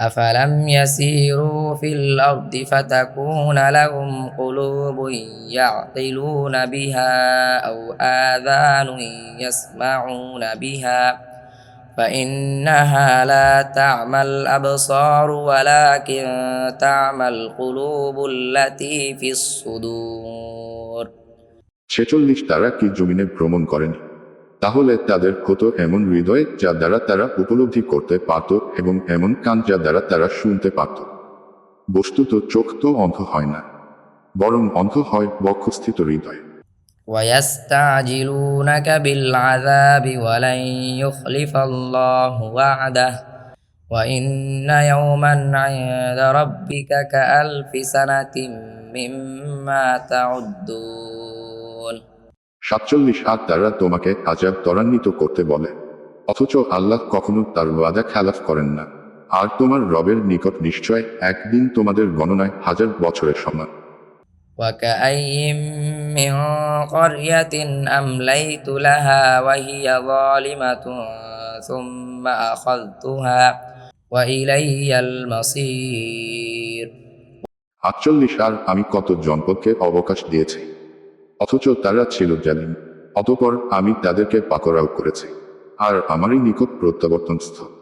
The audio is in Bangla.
أفلم يسيروا في الأرض فتكون لهم قلوب يعقلون بها أو آذان يسمعون بها فإنها لا تعمى الأبصار ولكن تعمى القلوب التي في الصدور ছেচল্লিশ তারা কি জমিনে ভ্রমণ করেনি তাহলে তাদের হতো এমন হৃদয় যা দ্বারা তারা উপলব্ধি করতে পারত এবং এমন কান যা দ্বারা তারা শুনতে পারত বস্তুত চোখ তো অন্ধ হয় না বরং অন্ধ হয় বক্ষস্থিত হৃদয় ويستعجلونك بالعذاب ولن يخلف الله وعده وإن يوما عند ربك كألف سنة مما تعدون সাতচল্লিশ হাত তারা তোমাকে আজাব ত্বরান্বিত করতে বলে অথচ আল্লাহ কখনো তার ওয়াদা খেলাফ করেন না আর তোমার রবের নিকট নিশ্চয় একদিন তোমাদের গণনায় হাজার বছরের সমান وكأي من قرية أمليت لها وهي ظالمة ثم أخذتها وإلي المصير আটচল্লিশ আর আমি কত জনপদকে অবকাশ দিয়েছি অথচ তারা ছিল জালিম অতপর আমি তাদেরকে পাকড়াও করেছি। আর আমারই নিকট প্রত্যাবর্তন স্থল